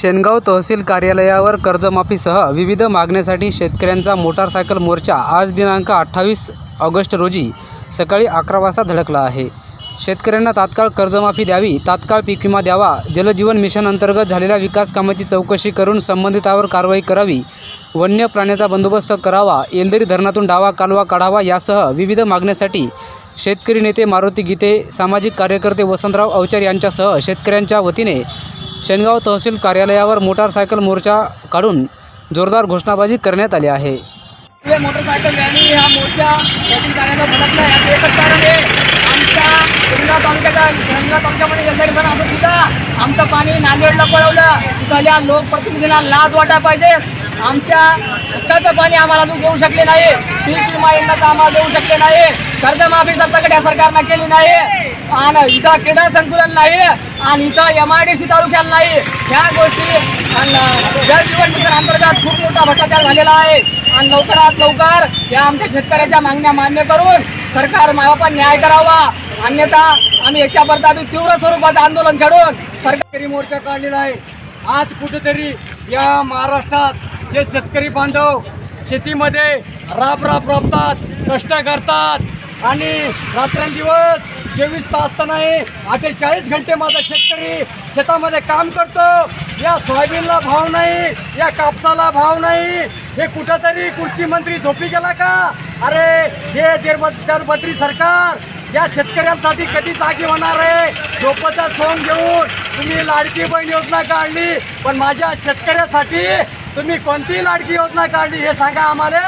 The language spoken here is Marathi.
शेनगाव तहसील कार्यालयावर कर्जमाफीसह विविध मागण्यासाठी शेतकऱ्यांचा मोटारसायकल मोर्चा आज दिनांक अठ्ठावीस ऑगस्ट रोजी सकाळी अकरा वाजता धडकला आहे. शेतकऱ्यांना तात्काळ कर्जमाफी द्यावी तात्काळ पीक विमा द्यावा जलजीवन मिशन अंतर्गत झालेल्या विकास कामाची चौकशी करून संबंधितावर कारवाई करावी वन्य प्राण्याचा बंदोबस्त करावा येलदरी धरणातून डावा कालवा काढावा यासह विविध मागण्यासाठी शेतकरी नेते मारुती गीते सामाजिक कार्यकर्ते वसंतराव अवचार यांच्यासह शेतकऱ्यांच्या वतीने शेनगाव तहसील कार्यालयावर मोटारसायकल मोर्चा काढून जोरदार घोषणाबाजी करण्यात आली आहे. हे मोटरसायकल रॅली हा मोर्चा यातील कार्याला धडकला याचं एकच कारण आहे आमच्या गंगा तालुक्याचा गंगा तालुक्यामध्ये जलदारी धरण असं सुद्धा आमचं पाणी नांदेडला पळवलं. तिथल्या लोकप्रतिनिधींना लाज वाटायला पाहिजे. आमच्या हक्काचं पाणी आम्हाला अजून देऊ शकले नाही. पीक विमा यंदाचा आम्हाला देऊ शकले नाही. कर्जमाफी सरकारकडे या सरकारनं केली नाही. आणि इथं क्रीडा संकुलन नाही आणि इथं एम आय डी सी तालुक्याला नाही. ह्या गोष्टी आणि जल जीवन मिशन अंतर्गत खूप मोठा भ्रष्टाचार झालेला आहे. आणि लवकरात लवकर या आमच्या शेतकऱ्याच्या मागण्या मान्य करून सरकार मायापण न्याय करावा. अन्यथा आम्ही याच्यापर्यंत आम्ही तीव्र स्वरूपाचं आंदोलन छेडून सरकारी मोर्चा काढलेला आहे. आज कुठेतरी या महाराष्ट्रात जे शेतकरी बांधव शेतीमध्ये राब राब राबतात कष्ट करतात आणि रात्रंदिवस चोवीस तास तर नाही अठ्ठेचाळीस घंटे माझा शेतकरी शेतामध्ये काम करतो. या सोयाबीनला भाव नाही या कापसाला भाव नाही. हे कुठंतरी कृषी मंत्री झोपी गेला का? अरे हे दरबद्री सरकार या शेतकऱ्यांसाठी कधी जागी होणार आहे? झोपचा सोन घेऊन तुम्ही लाडकी बहीण योजना काढली पण माझ्या शेतकऱ्यासाठी तुम्ही कोणती लाडकी योजना काढली हे सांगा आम्हाला.